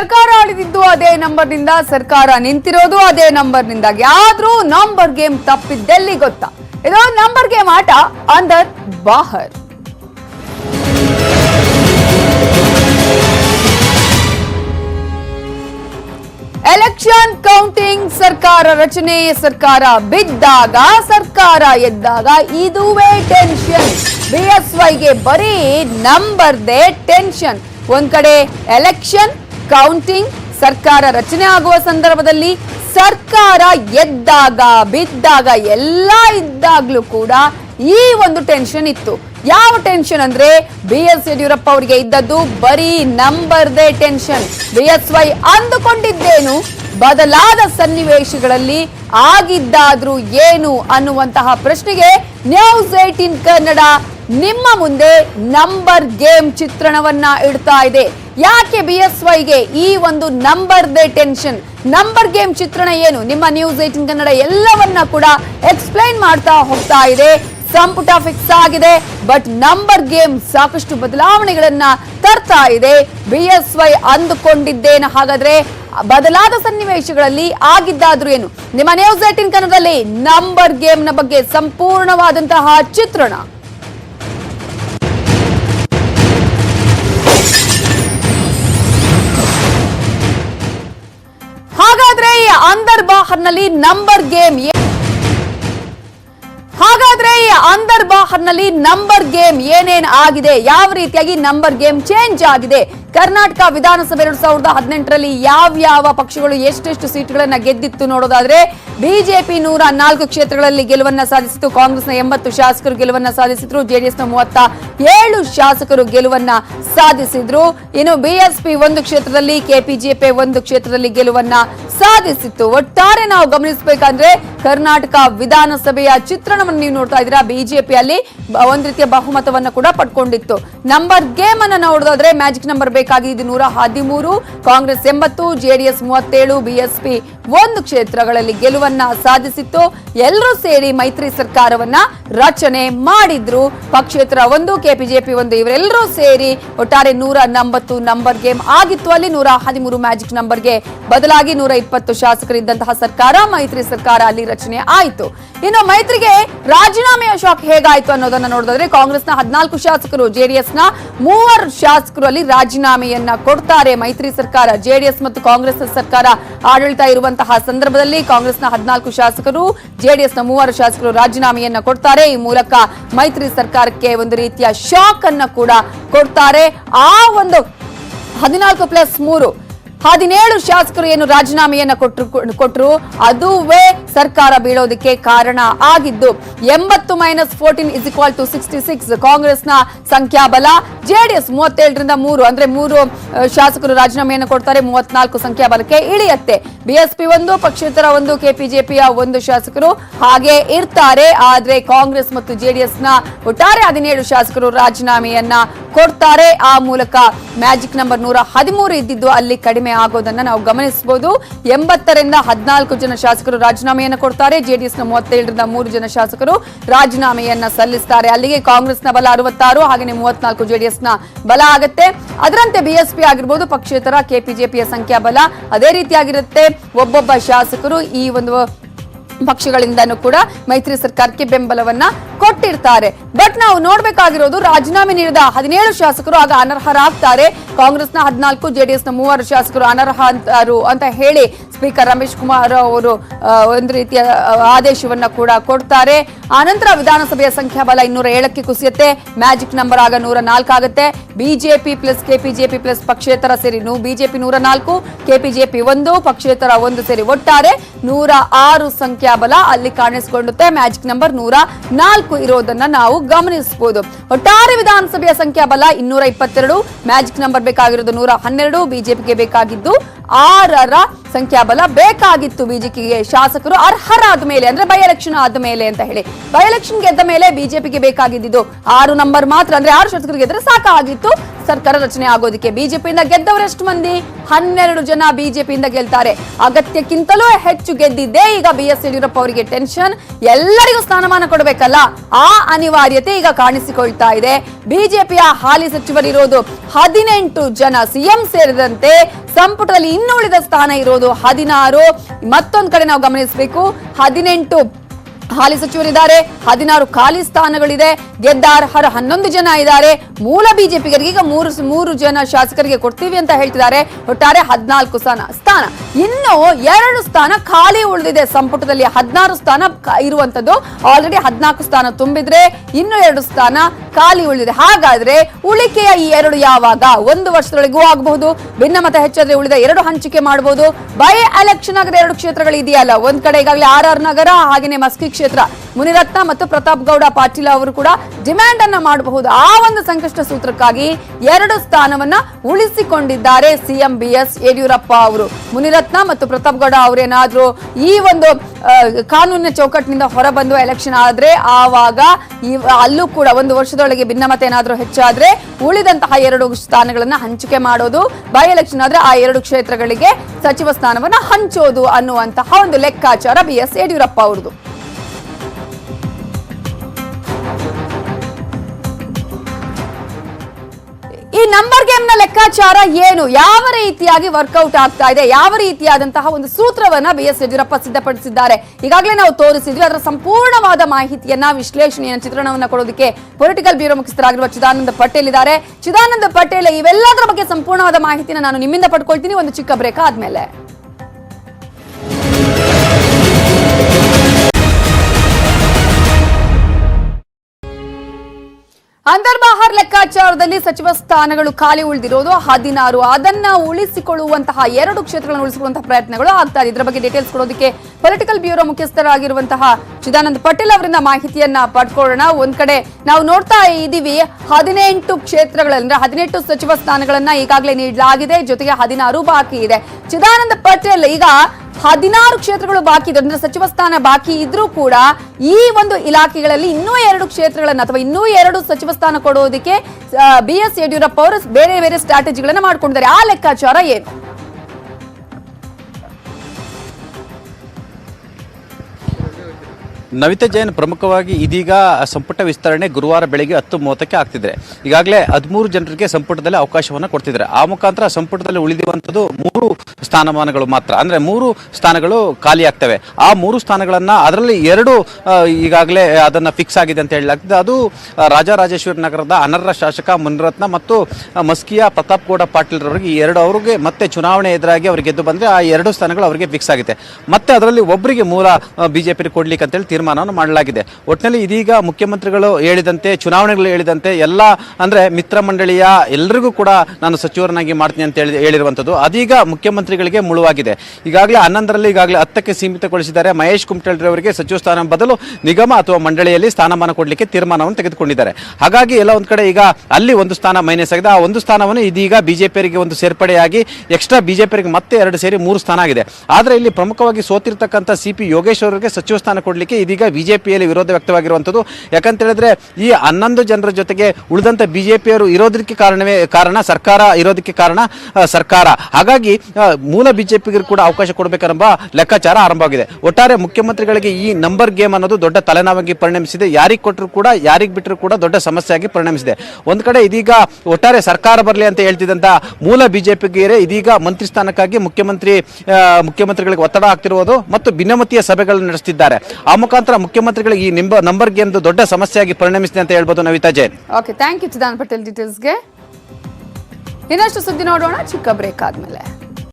ಸರ್ಕಾರ ಆಡಿದಿದ್ದು ಅದೇ ನಂಬರ್ನಿಂದ ಸರ್ಕಾರ ನಿಂತಿರೋದು ಅದೇ ನಂಬರ್ನಿಂದಾಗಿ. ಆದ್ರೂ ನಂಬರ್ ಗೇಮ್ ತಪ್ಪಿದ್ದೆಲ್ಲಿ ಗೊತ್ತಾ? ಇದು ನಂಬರ್ ಗೇಮ್ ಆಟ ಅಂದರ್ ಬಾಹರ್. ಎಲೆಕ್ಷನ್ ಕೌಂಟಿಂಗ್ ಸರ್ಕಾರ ರಚನೆ ಸರ್ಕಾರ ಬಿದ್ದಾಗ, ಸರ್ಕಾರ ಎದ್ದಾಗ ಇದುವೇ ಟೆನ್ಷನ್. ಬಿಎಸ್ವೈಗೆ ಬರೀ ನಂಬರ್ದೇ ಟೆನ್ಷನ್. ಒಂದ್ ಕಡೆ ಎಲೆಕ್ಷನ್ ಕೌಂಟಿಂಗ್ ಸರ್ಕಾರ ರಚನೆ ಆಗುವ ಸಂದರ್ಭದಲ್ಲಿ ಸರ್ಕಾರ ಎದ್ದಾಗ, ಬಿದ್ದಾಗ, ಎಲ್ಲ ಇದ್ದಾಗ್ಲೂ ಕೂಡ ಈ ಒಂದು ಟೆನ್ಷನ್ ಇತ್ತು. ಯಾವ ಟೆನ್ಷನ್ ಅಂದ್ರೆ ಬಿ ಎಸ್ ಯಡಿಯೂರಪ್ಪ ಅವರಿಗೆ ಇದ್ದದ್ದು ಬರೀ ನಂಬರ್ದೇ ಟೆನ್ಷನ್ ಬಿ ಎಸ್ ವೈ ಅಂದುಕೊಂಡಿದ್ದೇನು, ಬದಲಾದ ಸನ್ನಿವೇಶಗಳಲ್ಲಿ ಆಗಿದ್ದಾದ್ರೂ ಏನು ಅನ್ನುವಂತಹ ಪ್ರಶ್ನೆಗೆ ನ್ಯೂಸ್ ಏಟೀನ್ ಕನ್ನಡ ನಿಮ್ಮ ಮುಂದೆ ನಂಬರ್ ಗೇಮ್ ಚಿತ್ರಣವನ್ನ ಇಡ್ತಾ ಇದೆ. ಯಾಕೆ ಬಿ ಎಸ್ ವೈಗೆ ಈ ಒಂದು ನಂಬರ್ ದೇ ಟೆನ್ಷನ್? ನಂಬರ್ ಗೇಮ್ ಚಿತ್ರಣ ಏನು? ನಿಮ್ಮ ನ್ಯೂಸ್ ಏಟಿನ್ ಕನ್ನಡ ಎಲ್ಲವನ್ನ ಕೂಡ ಎಕ್ಸ್ಪ್ಲೈನ್ ಮಾಡ್ತಾ ಹೋಗ್ತಾ ಇದೆ. ಸಂಪುಟ ಫಿಕ್ಸ್ ಆಗಿದೆ ಬಟ್ ನಂಬರ್ ಗೇಮ್ ಸಾಕಷ್ಟು ಬದಲಾವಣೆಗಳನ್ನ ತರ್ತಾ ಇದೆ. ಬಿ ಎಸ್ ವೈ ಅಂದುಕೊಂಡಿದ್ದೇನೆ. ಹಾಗಾದ್ರೆ ಬದಲಾದ ಸನ್ನಿವೇಶಗಳಲ್ಲಿ ಆಗಿದ್ದಾದ್ರೂ ಏನು? ನಿಮ್ಮ ನ್ಯೂಸ್ ಏಟಿನ್ ಕನ್ನಡದಲ್ಲಿ ನಂಬರ್ ಗೇಮ್ನ ಬಗ್ಗೆ ಸಂಪೂರ್ಣವಾದಂತಹ ಚಿತ್ರಣ. ಹಾಗಾದ್ರೆ ಬಾಹರ್ ಅಂದರ್ ಬಾಹರ್ನಲ್ಲಿ ನಂಬರ್ ಗೇಮ್ ಹಾಗಾದ್ರೆ ಈ ಅಂದರ್ ಬಾಹರ್ನಲ್ಲಿ ನಂಬರ್ ಗೇಮ್ ಏನೇನ್ ಆಗಿದೆ? ಯಾವ ರೀತಿಯಾಗಿ ನಂಬರ್ ಗೇಮ್ ಚೇಂಜ್ ಆಗಿದೆ? ಕರ್ನಾಟಕ ವಿಧಾನಸಭೆ ಎರಡ್ ಸಾವಿರದ ಹದಿನೆಂಟರಲ್ಲಿ ಯಾವ ಯಾವ ಪಕ್ಷಗಳು ಎಷ್ಟೆಷ್ಟು ಸೀಟ್ಗಳನ್ನ ಗೆದ್ದಿತ್ತು ನೋಡೋದಾದ್ರೆ ಬಿಜೆಪಿ ನೂರ ನಾಲ್ಕು ಕ್ಷೇತ್ರಗಳಲ್ಲಿ ಗೆಲುವನ್ನ ಸಾಧಿಸಿತು ಕಾಂಗ್ರೆಸ್ನ ಎಂಬತ್ತು ಶಾಸಕರು ಗೆಲುವನ್ನ ಸಾಧಿಸಿದ್ರು, ಜೆಡಿಎಸ್ನ ಮೂವತ್ತ ಏಳು ಶಾಸಕರು ಗೆಲುವನ್ನ ಸಾಧಿಸಿದ್ರು. ಇನ್ನು ಬಿಎಸ್ಪಿ ಒಂದು ಕ್ಷೇತ್ರದಲ್ಲಿ, ಕೆಪಿಜೆಪಿ ಒಂದು ಕ್ಷೇತ್ರದಲ್ಲಿ ಗೆಲುವನ್ನ ಸಾಧಿಸಿತ್ತು. ಒಟ್ಟಾರೆ ನಾವು ಗಮನಿಸಬೇಕಂದ್ರೆ ಕರ್ನಾಟಕ ವಿಧಾನಸಭೆಯ ಚಿತ್ರಣವನ್ನು ನೀವು ನೋಡ್ತಾ ಇದ್ದೀರಾ. ಬಿಜೆಪಿಯಲ್ಲಿ ಒಂದ್ ರೀತಿಯ ಬಹುಮತವನ್ನ ಕೂಡ ಪಡ್ಕೊಂಡಿತ್ತು. ನಂಬರ್ ಗೇಮ್ ಅನ್ನ ನೋಡೋದಾದ್ರೆ ಮ್ಯಾಜಿಕ್ ನಂಬರ್ ಬೇಕಾಗಿದ್ದು ನೂರ ಹದಿಮೂರು, ಕಾಂಗ್ರೆಸ್ ಎಂಬತ್ತು, ಜೆಡಿಎಸ್ ಮೂವತ್ತೇಳು, ಬಿಎಸ್ಪಿ ಒಂದು ಕ್ಷೇತ್ರಗಳಲ್ಲಿ ಗೆಲುವನ್ನ ಸಾಧಿಸಿತ್ತು. ಎಲ್ಲರೂ ಸೇರಿ ಮೈತ್ರಿ ಸರ್ಕಾರವನ್ನ ರಚನೆ ಮಾಡಿದ್ರು. ಪಕ್ಷೇತರ ಒಂದು, ಕೆಪಿಜೆಪಿ ಒಂದು, ಇವರೆಲ್ಲರೂ ಸೇರಿ ಒಟ್ಟಾರೆ ನೂರ ನಂಬತ್ತು ನಂಬರ್ ಆಗಿತ್ತು. ಅಲ್ಲಿ ನೂರ ಹದಿಮೂರು ಮ್ಯಾಜಿಕ್ ನಂಬರ್ಗೆ ಬದಲಾಗಿ ನೂರ ಇಪ್ಪತ್ತು ಶಾಸಕರಿದ್ದಂತಹ ಸರ್ಕಾರ ಮೈತ್ರಿ ಸರ್ಕಾರ ಅಲ್ಲಿ ರಚನೆ ಆಯಿತು. ಇನ್ನು ಮೈತ್ರಿಗೆ ರಾಜೀನಾಮೆಯ ಶಾಕ್ ಹೇಗಾಯ್ತು ಅನ್ನೋದನ್ನ ನೋಡಿದ್ರೆ ಕಾಂಗ್ರೆಸ್ನ ಹದಿನಾಲ್ಕು ಶಾಸಕರು, ಜೆಡಿಎಸ್ನ ಮೂವರು ಶಾಸಕರು ಅಲ್ಲಿ ರಾಜೀನಾಮೆಯನ್ನ ಕೊಡ್ತಾರೆ. ಮೈತ್ರಿ ಸರ್ಕಾರ, ಜೆಡಿಎಸ್ ಮತ್ತು ಕಾಂಗ್ರೆಸ್ ಸರ್ಕಾರ ಆಡಳಿತ ಇರುವಂತಹ ಸಂದರ್ಭದಲ್ಲಿ ಕಾಂಗ್ರೆಸ್ನ ಹದಿನಾಲ್ಕು ಶಾಸಕರು, ಜೆಡಿಎಸ್ನ ಮೂವರು ಶಾಸಕರು ರಾಜೀನಾಮೆಯನ್ನ ಕೊಡ್ತಾರೆ. ಈ ಮೂಲಕ ಮೈತ್ರಿ ಸರ್ಕಾರಕ್ಕೆ ಒಂದು ರೀತಿಯ ಶಾಕ್ ಅನ್ನ ಕೂಡ ಕೊಡ್ತಾರೆ. ಆ ಒಂದು ಹದಿನಾಲ್ಕು ಪ್ಲಸ್ ಮೂರು ಹದಿನೇಳು ಶಾಸಕರು ಏನು ರಾಜೀನಾಮೆಯನ್ನ ಕೊಟ್ಟರು ಕೊಟ್ಟರು ಅದುವೇ ಸರ್ಕಾರ ಬೀಳೋದಕ್ಕೆ ಕಾರಣ ಆಗಿದ್ದು, ಎಂಬತ್ತು minus fourteen is equal to sixty six ಕಾಂಗ್ರೆಸ್ನ ಸಂಖ್ಯಾಬಲ, ಜೆಡಿಎಸ್ ಮೂವತ್ತೇಳರಿಂದ ಮೂರು, ಅಂದ್ರೆ ಮೂರು ಶಾಸಕರು ರಾಜೀನಾಮೆಯನ್ನು ಕೊಡ್ತಾರೆ, ಮೂವತ್ನಾಲ್ಕು ಸಂಖ್ಯಾಬಲಕ್ಕೆ ಇಳಿಯತ್ತೆ. ಬಿಎಸ್ಪಿ ಒಂದು, ಪಕ್ಷೇತರ ಒಂದು ಕೆಪಿಜೆಪಿಯ ಒಂದು ಶಾಸಕರು ಹಾಗೆ ಇರ್ತಾರೆ. ಆದ್ರೆ ಕಾಂಗ್ರೆಸ್ ಮತ್ತು ಜೆಡಿಎಸ್ನ ಒಟ್ಟಾರೆ ಹದಿನೇಳು ಶಾಸಕರು ರಾಜೀನಾಮೆಯನ್ನ ಕೊಡ್ತಾರೆ. ಆ ಮೂಲಕ ಮ್ಯಾಜಿಕ್ ನಂಬರ್ ನೂರ ಹದಿಮೂರು ಇದ್ದಿದ್ದು ಅಲ್ಲಿ ಕಡಿಮೆ ಆಗೋದನ್ನ ನಾವು ಗಮನಿಸಬಹುದು ಎಂಬತ್ತರಿಂದ ಹದಿನಾಲ್ಕು ಜನ ಶಾಸಕರು ರಾಜೀನಾಮೆಯನ್ನ ಕೊಡ್ತಾರೆ. ಜೆಡಿಎಸ್ನ ಮೂವತ್ತೇಳರಿಂದ ಮೂರು ಜನ ಶಾಸಕರು ರಾಜೀನಾಮೆಯನ್ನ ಸಲ್ಲಿಸ್ತಾರೆ. ಅಲ್ಲಿಗೆ ಕಾಂಗ್ರೆಸ್ನ ಬಲ ಅರವತ್ತಾರು ಹಾಗೆಯೇ ಮೂವತ್ನಾಲ್ಕು ಜೆಡಿಎಸ್ನ ಬಲ ಆಗುತ್ತೆ. ಅದರಂತೆ ಬಿಎಸ್ಪಿ ಆಗಿರ್ಬೋದು, ಪಕ್ಷೇತರ, ಕೆಪಿಜೆಪಿಯ ಸಂಖ್ಯಾಬಲ ಅದೇ ರೀತಿಯಾಗಿರುತ್ತೆ. ಒಬ್ಬೊಬ್ಬ ಶಾಸಕರು ಈ ಒಂದು ಪಕ್ಷಗಳಿಂದನೂ ಕೂಡ ಮೈತ್ರಿ ಸರ್ಕಾರಕ್ಕೆ ಬೆಂಬಲವನ್ನ ಕೊಟ್ಟಿರ್ತಾರೆ. ಬಟ್ ನಾವು ನೋಡ್ಬೇಕಾಗಿರೋದು ರಾಜೀನಾಮೆ ನೀಡಿದ ಹದಿನೇಳು ಶಾಸಕರು ಆಗ ಅನರ್ಹರಾಗ್ತಾರೆ. ಕಾಂಗ್ರೆಸ್ನ ಹದಿನಾಲ್ಕು, ಜೆಡಿಎಸ್ನ ಮೂವರು ಶಾಸಕರು ಅನರ್ಹ ಅಂತಾರು ಅಂತ ಹೇಳಿ ಸ್ಪೀಕರ್ ರಮೇಶ್ ಕುಮಾರ್ ಅವರು ಒಂದು ರೀತಿಯ ಆದೇಶವನ್ನ ಕೂಡ ಕೊಡ್ತಾರೆ. ಆನಂತರ ವಿಧಾನಸಭೆಯ ಸಂಖ್ಯಾಬಲ ಇನ್ನೂರ ಏಳಕ್ಕೆ ಕುಸಿಯುತ್ತೆ. ಮ್ಯಾಜಿಕ್ ನಂಬರ್ ಆಗ ನೂರ ನಾಲ್ಕು ಆಗುತ್ತೆ. ಬಿಜೆಪಿ ಪ್ಲಸ್ ಕೆಪಿಜೆಪಿ ಪ್ಲಸ್ ಪಕ್ಷೇತರ ಸೇರಿ ಬಿಜೆಪಿ ನೂರ ನಾಲ್ಕು ಕೆಪಿಜೆಪಿ ಒಂದು, ಪಕ್ಷೇತರ ಒಂದು ಸೇರಿ ಒಟ್ಟಾರೆ ನೂರ ಆರು ಸಂಖ್ಯಾಬಲ ಅಲ್ಲಿ ಕಾಣಿಸಿಕೊಳ್ಳುತ್ತೆ. ಮ್ಯಾಜಿಕ್ ನಂಬರ್ ನೂರ ನಾಲ್ಕು. ಇರೋದನ್ನ ನಾವು ಗಮನಿಸಬಹುದು ಒಟ್ಟಾರೆ ವಿಧಾನಸಭೆಯ ಸಂಖ್ಯಾಬಲ ಇನ್ನೂರ ಇಪ್ಪತ್ತೆರಡು ಮ್ಯಾಜಿಕ್ ನಂಬರ್ ಬೇಕಾಗಿರೋದು ನೂರ ಹನ್ನೆರಡು ಬಿಜೆಪಿಗೆ ಬೇಕಾಗಿದ್ದು ಆರರ ಸಂಖ್ಯಾಬಲ ಬೇಕಾಗಿತ್ತು ಬಿಜೆಪಿಗೆ. ಶಾಸಕರು ಅರ್ಹರಾದ ಮೇಲೆ, ಅಂದ್ರೆ ಬೈ ಎಲೆಕ್ಷನ್ ಆದ ಮೇಲೆ ಅಂತ ಹೇಳಿ. ಬೈ ಎಲೆಕ್ಷನ್ ಗೆದ್ದ ಮೇಲೆ ಬಿಜೆಪಿಗೆ ಬೇಕಾಗಿದ್ದು ಆರು ನಂಬರ್ ಮಾತ್ರ, ಅಂದ್ರೆ ಆರು ಶಾಸಕರು ಗೆದ್ರೆ ಸಾಕಾಗಿತ್ತು. ಸರ್ಕಾರ ರಚನೆ ಆಗೋದಕ್ಕೆ ಬಿಜೆಪಿಯಿಂದ ಗೆದ್ದವರೆಷ್ಟು ಮಂದಿ ಹನ್ನೆರಡು ಜನ ಬಿಜೆಪಿಯಿಂದ ಗೆಲ್ತಾರೆ. ಅಗತ್ಯಕ್ಕಿಂತಲೂ ಹೆಚ್ಚು ಗೆದ್ದಿದ್ದೇ ಈಗ ಬಿ ಎಸ್ ಯಡಿಯೂರಪ್ಪ ಅವರಿಗೆ ಟೆನ್ಷನ್. ಎಲ್ಲರಿಗೂ ಸ್ಥಾನಮಾನ ಕೊಡಬೇಕಲ್ಲ? ಆ ಅನಿವಾರ್ಯತೆ ಈಗ ಕಾಣಿಸಿಕೊಳ್ತಾ ಇದೆ. ಬಿಜೆಪಿಯ ಹಾಲಿ ಸಚಿವರಿರೋದು ಹದಿನೆಂಟು ಜನ ಸಿಎಂ ಸೇರಿದಂತೆ ಸಂಪುಟದಲ್ಲಿ ಇನ್ನು ಉಳಿದ ಸ್ಥಾನ ಇರೋದು ಹದಿನಾರು. ಮತ್ತೊಂದು ಕಡೆ ನಾವು ಗಮನಿಸಬೇಕು. ಹದಿನೆಂಟು ಹಾಲಿ ಸಚಿವರಿದ್ದಾರೆ. ಹದಿನಾರು ಖಾಲಿ ಸ್ಥಾನಗಳಿದೆ. ಗೆದ್ದ ಅರ್ಹರು ಹನ್ನೊಂದು ಜನ ಇದ್ದಾರೆ. ಮೂಲ ಬಿಜೆಪಿಗರಿಗೆ ಈಗ ಮೂರು ಮೂರು ಜನ ಶಾಸಕರಿಗೆ ಕೊಡ್ತೀವಿ ಅಂತ ಹೇಳ್ತಿದ್ದಾರೆ. ಒಟ್ಟಾರೆ ಹದಿನಾಲ್ಕು ಸ್ಥಾನ ಸ್ಥಾನ. ಇನ್ನು ಎರಡು ಸ್ಥಾನ ಖಾಲಿ ಉಳಿದಿದೆ. ಸಂಪುಟದಲ್ಲಿ ಹದಿನಾರು ಸ್ಥಾನ ಇರುವಂತದ್ದು ಆಲ್ರೆಡಿ ಹದಿನಾಲ್ಕು ಸ್ಥಾನ ತುಂಬಿದ್ರೆ ಇನ್ನು ಎರಡು ಸ್ಥಾನ ಖಾಲಿ ಉಳಿದಿದೆ. ಹಾಗಾದ್ರೆ ಉಳಿಕೆಯ ಈ ಎರಡು ಯಾವಾಗ? ಒಂದು ವರ್ಷದೊಳಗೂ ಆಗಬಹುದು. ಭಿನ್ನಮತ ಹೆಚ್ಚಾದ್ರೆ ಉಳಿದ ಎರಡು ಹಂಚಿಕೆ ಮಾಡಬಹುದು ಬೈ ಎಲೆಕ್ಷನ್ ಆಗದೆ ಎರಡು ಕ್ಷೇತ್ರಗಳು ಇದೆಯಲ್ಲ. ಒಂದ್ ಕಡೆ ಈಗಾಗಲೇ ಆರ್ ಆರ್ ನಗರ, ಹಾಗೇನೆ ಮಸ್ಕಿ ಕ್ಷೇತ್ರ. ಮುನಿರತ್ನ ಮತ್ತು ಪ್ರತಾಪ್ ಗೌಡ, ಪಾಟೀಲ್ ಅವರು ಕೂಡ ಡಿಮ್ಯಾಂಡ್ ಅನ್ನ ಮಾಡಬಹುದು. ಆ ಒಂದು ಸಂಕಷ್ಟ ಸೂತ್ರಕ್ಕಾಗಿ ಎರಡು ಸ್ಥಾನವನ್ನ ಉಳಿಸಿಕೊಂಡಿದ್ದಾರೆ ಸಿಎಂ ಬಿ ಎಸ್ ಯಡಿಯೂರಪ್ಪ ಅವರು. ಮುನಿರತ್ನ ಮತ್ತು ಪ್ರತಾಪ್ ಗೌಡ ಅವರೇನಾದ್ರೂ ಈ ಒಂದು ಕಾನೂನಿನ ಚೌಕಟ್ಟಿನಿಂದ ಹೊರಬಂದು ಎಲೆಕ್ಷನ್ ಆದ್ರೆ ಆವಾಗ ಅಲ್ಲೂ ಕೂಡ ಒಂದು ವರ್ಷದೊಳಗೆ ಭಿನ್ನಮತ ಏನಾದ್ರೂ ಹೆಚ್ಚಾದ್ರೆ ಉಳಿದಂತಹ ಎರಡು ಸ್ಥಾನಗಳನ್ನ ಹಂಚಿಕೆ ಮಾಡೋದು, ಬೈ ಎಲೆಕ್ಷನ್ ಆದ್ರೆ ಆ ಎರಡು ಕ್ಷೇತ್ರಗಳಿಗೆ ಸಚಿವ ಸ್ಥಾನವನ್ನ ಹಂಚೋದು ಅನ್ನುವಂತಹ ಒಂದು ಲೆಕ್ಕಾಚಾರ ಬಿ ಎಸ್ ಯಡಿಯೂರಪ್ಪ ಅವ್ರದ್ದು. ಈ ನಂಬರ್ ಗೇಮ್ನ ಲೆಕ್ಕಾಚಾರ ಏನು? ಯಾವ ರೀತಿಯಾಗಿ ವರ್ಕೌಟ್ ಆಗ್ತಾ ಇದೆ? ಯಾವ ರೀತಿಯಾದಂತಹ ಒಂದು ಸೂತ್ರವನ್ನ ಬಿ ಎಸ್ ಯಡಿಯೂರಪ್ಪ ಸಿದ್ಧಪಡಿಸಿದ್ದಾರೆ? ಈಗಾಗಲೇ ನಾವು ತೋರಿಸಿದ್ವಿ. ಅದರ ಸಂಪೂರ್ಣವಾದ ಮಾಹಿತಿಯನ್ನ ವಿಶ್ಲೇಷಣೆಯ ಚಿತ್ರಣವನ್ನ ಕೊಡೋದಕ್ಕೆ ಪೊಲಿಟಿಕಲ್ ಬ್ಯೂರೋ ಮುಖ್ಯಸ್ಥರಾಗಿರುವ ಚಿದಾನಂದ ಪಟೇಲ್ ಇದ್ದಾರೆ. ಚಿದಾನಂದ ಪಟೇಲ್, ಇವೆಲ್ಲದರ ಬಗ್ಗೆ ಸಂಪೂರ್ಣವಾದ ಮಾಹಿತಿನ ನಾನು ನಿಮ್ಮಿಂದ ಪಡ್ಕೊಳ್ತೀನಿ. ಒಂದು ಚಿಕ್ಕ ಬ್ರೇಕ್ ಆದ್ಮೇಲೆ. ಅಂತರ್ಬಾಹರ್ ಲೆಕ್ಕಾಚಾರದಲ್ಲಿ ಸಚಿವ ಸ್ಥಾನಗಳು ಖಾಲಿ ಉಳಿದಿರೋದು, ಹದಿನಾರು ಅದನ್ನ ಉಳಿಸಿಕೊಳ್ಳುವಂತಹ ಎರಡು ಕ್ಷೇತ್ರಗಳನ್ನು ಉಳಿಸಿಕೊಳ್ಳುವಂತಹ ಪ್ರಯತ್ನಗಳು ಆಗ್ತಾ ಇದೆ. ಇದರ ಬಗ್ಗೆ ಡೀಟೇಲ್ಸ್ ಕೊಡೋದಕ್ಕೆ ಪೊಲಿಟಿಕಲ್ ಬ್ಯೂರೋ ಮುಖ್ಯಸ್ಥರಾಗಿರುವಂತಹ ಚಿದಾನಂದ್ ಪಟೇಲ್ ಅವರಿಂದ ಮಾಹಿತಿಯನ್ನ ಪಡ್ಕೊಳ್ಳೋಣ. ಒಂದ್ ಕಡೆ ನಾವು ನೋಡ್ತಾ ಇದ್ದೀವಿ ಹದಿನೆಂಟು ಕ್ಷೇತ್ರಗಳಲ್ಲಿ ಅಂದ್ರೆ ಹದಿನೆಂಟು ಸಚಿವ ಸ್ಥಾನಗಳನ್ನ ಈಗಾಗಲೇ ನೀಡಲಾಗಿದೆ, ಜೊತೆಗೆ ಹದಿನಾರು ಬಾಕಿ ಇದೆ. ಚಿದಾನಂದ ಪಟೇಲ್ ಈಗ ಹದಿನಾರು ಕ್ಷೇತ್ರಗಳು ಬಾಕಿ ಇದೆ ಅಂದ್ರೆ ಸಚಿವ ಸ್ಥಾನ ಬಾಕಿ ಇದ್ರೂ ಕೂಡ ಈ ಒಂದು ಇಲಾಖೆಗಳಲ್ಲಿ ಇನ್ನೂ ಎರಡು ಕ್ಷೇತ್ರಗಳನ್ನು ಅಥವಾ ಇನ್ನೂ ಎರಡು ಸಚಿವ ಸ್ಥಾನ ಕೊಡೋದಕ್ಕೆ ಬಿ ಎಸ್ ಯಡಿಯೂರಪ್ಪ ಅವರು ಬೇರೆ ಬೇರೆ ಸ್ಟ್ರಾಟಜಿಗಳನ್ನ ಮಾಡ್ಕೊಂಡಿದ್ದಾರೆ. ಆ ಲೆಕ್ಕಾಚಾರ ಏನು? ನವಿತಾ ಜೈನ್ ಪ್ರಮುಖವಾಗಿ ಇದೀಗ ಸಂಪುಟ ವಿಸ್ತರಣೆ ಗುರುವಾರ ಬೆಳಗ್ಗೆ ಹತ್ತು ಮೂವತ್ತಕ್ಕೆ ಆಗ್ತಿದ್ರೆ. ಈಗಾಗಲೇ ಹದಿಮೂರು ಜನರಿಗೆ ಸಂಪುಟದಲ್ಲಿ ಅವಕಾಶವನ್ನು ಕೊಡ್ತಿದ್ದಾರೆ. ಆ ಮುಖಾಂತರ ಸಂಪುಟದಲ್ಲಿ ಉಳಿದಿರುವಂಥದ್ದು ಮೂರು ಸ್ಥಾನಮಾನಗಳು ಮಾತ್ರ. ಅಂದ್ರೆ ಮೂರು ಸ್ಥಾನಗಳು ಖಾಲಿ ಆಗ್ತವೆ. ಆ ಮೂರು ಸ್ಥಾನಗಳನ್ನು ಅದರಲ್ಲಿ ಎರಡು ಈಗಾಗಲೇ ಅದನ್ನ ಫಿಕ್ಸ್ ಆಗಿದೆ ಅಂತ ಹೇಳಲಾಗ್ತದೆ. ಅದು ರಾಜರಾಜೇಶ್ವರಿ ನಗರದ ಅನರ್ಹ ಶಾಸಕ ಮುನಿರತ್ನ ಮತ್ತು ಮಸ್ಕಿಯ ಪ್ರತಾಪ್ ಗೌಡ ಪಾಟೀಲ್ ರವರಿಗೆ ಈ ಎರಡು ಅವರಿಗೆ ಮತ್ತೆ ಚುನಾವಣೆ ಎದುರಾಗಿ ಅವರಿಗೆ ಗೆದ್ದು ಬಂದರೆ ಆ ಎರಡು ಸ್ಥಾನಗಳು ಅವರಿಗೆ ಫಿಕ್ಸ್ ಆಗುತ್ತೆ. ಮತ್ತೆ ಅದರಲ್ಲಿ ಒಬ್ಬರಿಗೆ ಮೂಲ ಬಿಜೆಪಿ ಕೊಡ್ಲಿಕ್ಕೆ ಅಂತೇಳಿ ತೀರ್ಮಾನವನ್ನು ಮಾಡಲಾಗಿದೆ. ಒಟ್ಟಿನಲ್ಲಿ ಇದೀಗ ಮುಖ್ಯಮಂತ್ರಿಗಳು ಹೇಳಿದಂತೆ, ಚುನಾವಣೆಗಳು ಹೇಳಿದಂತೆ ಎಲ್ಲ, ಅಂದ್ರೆ ಮಿತ್ರ ಮಂಡಳಿಯ ಎಲ್ಲರಿಗೂ ಕೂಡ ನಾನು ಸಚಿವರನ್ನಾಗಿ ಮಾಡ್ತೀನಿ ಅಂತ ಹೇಳಿ, ಹೇಳಿರುವಂಥದ್ದು. ಅದೀಗ ಮುಖ್ಯಮಂತ್ರಿಗಳಿಗೆ ಮುಳುವಾಗಿದೆ. ಈಗಾಗಲೇ ಹನ್ನೊಂದರಲ್ಲಿ ಈಗಾಗಲೇ ಹತ್ತಕ್ಕೆ ಸೀಮಿತಗೊಳಿಸಿದ್ದಾರೆ. ಮಹೇಶ್ ಕುಮಟಳ್ಳಿ ಅವರಿಗೆ ಸಚಿವ ಸ್ಥಾನ ಬದಲು ನಿಗಮ ಅಥವಾ ಮಂಡಳಿಯಲ್ಲಿ ಸ್ಥಾನಮಾನ ಕೊಡಲಿಕ್ಕೆ ತೀರ್ಮಾನವನ್ನು ತೆಗೆದುಕೊಂಡಿದ್ದಾರೆ. ಹಾಗಾಗಿ ಎಲ್ಲ ಒಂದು ಕಡೆ ಈಗ ಅಲ್ಲಿ ಒಂದು ಸ್ಥಾನ ಮೈನಸ್ ಆಗಿದೆ. ಆ ಒಂದು ಸ್ಥಾನವನ್ನು ಇದೀಗ ಬಿಜೆಪಿಯವರಿಗೆ ಒಂದು ಸೇರ್ಪಡೆಯಾಗಿ ಎಕ್ಸ್ಟ್ರಾ ಬಿಜೆಪಿಯವರಿಗೆ ಮತ್ತೆ ಎರಡು ಸೇರಿ ಮೂರು ಸ್ಥಾನ ಆಗಿದೆ. ಆದರೆ ಇಲ್ಲಿ ಪ್ರಮುಖವಾಗಿ ಸೋತಿರ್ತಕ್ಕಂಥ ಸಿ ಪಿ ಯೋಗೇಶ್ ಅವರಿಗೆ ಸಚಿವ ಸ್ಥಾನ ಕೊಡಲಿಕ್ಕೆ ಇದೀಗ ಬಿಜೆಪಿಯಲ್ಲಿ ವಿರೋಧ ವ್ಯಕ್ತವಾಗಿರುವಂಥದ್ದು. ಯಾಕಂತ ಹೇಳಿದ್ರೆ ಈ ಹನ್ನೊಂದು ಜನರ ಜೊತೆಗೆ ಉಳಿದಂತ ಬಿಜೆಪಿಯವರು ಇರೋದಕ್ಕೆ ಕಾರಣವೇ, ಕಾರಣ ಸರ್ಕಾರ ಇರೋದಕ್ಕೆ ಕಾರಣ ಸರ್ಕಾರ. ಹಾಗಾಗಿ ಮೂಲ ಬಿಜೆಪಿಗೆ ಕೂಡ ಅವಕಾಶ ಕೊಡಬೇಕೆಂಬ ಲೆಕ್ಕಾಚಾರ ಆರಂಭವಾಗಿದೆ ಒಟ್ಟಾರೆ ಮುಖ್ಯಮಂತ್ರಿಗಳಿಗೆ ಈ ನಂಬರ್ ಗೇಮ್ ಅನ್ನೋದು ದೊಡ್ಡ ತಲೆನೋವಾಗಿ ಪರಿಣಮಿಸಿದೆ. ಯಾರಿಗೆ ಕೊಟ್ಟರು ಕೂಡ, ಯಾರಿಗೆ ಬಿಟ್ಟರು ಕೂಡ ದೊಡ್ಡ ಸಮಸ್ಯೆಯಾಗಿ ಪರಿಣಮಿಸಿದೆ. ಒಂದು ಕಡೆ ಇದೀಗ ಒಟ್ಟಾರೆ ಸರ್ಕಾರ ಬರಲಿ ಅಂತ ಹೇಳ್ತಿದ್ದಂತ ಮೂಲ ಬಿಜೆಪಿಗೆ ಇದೀಗ ಮಂತ್ರಿ ಸ್ಥಾನಕ್ಕಾಗಿ ಮುಖ್ಯಮಂತ್ರಿ ಮುಖ್ಯಮಂತ್ರಿಗಳಿಗೆ ಒತ್ತಡ ಆಗ್ತಿರುವುದು ಮತ್ತು ಭಿನ್ನಮತೀಯ ಸಭೆಗಳನ್ನು ನಡೆಸುತ್ತಿದ್ದಾರೆ ಆ ಮುಖ್ಯಮಂತ್ರಿಗಳಿಗೆ ಈ ನಿಂಬ ನಂಬರ್ ಒಂದು ದೊಡ್ಡ ಸಮಸ್ಯೆಯಾಗಿ ಪರಿಣಮಿಸಿದೆ ಅಂತ ಹೇಳ್ಬೋದು Navita Jain. Okay thank you Chidan Patel ಡೀಟೇಲ್ಸ್ಗೆ ಇನ್ನಷ್ಟು ಸುದ್ದಿ ನೋಡೋಣ, ಚಿಕ್ಕ ಬ್ರೇಕ್ ಆದ್ಮೇಲೆ.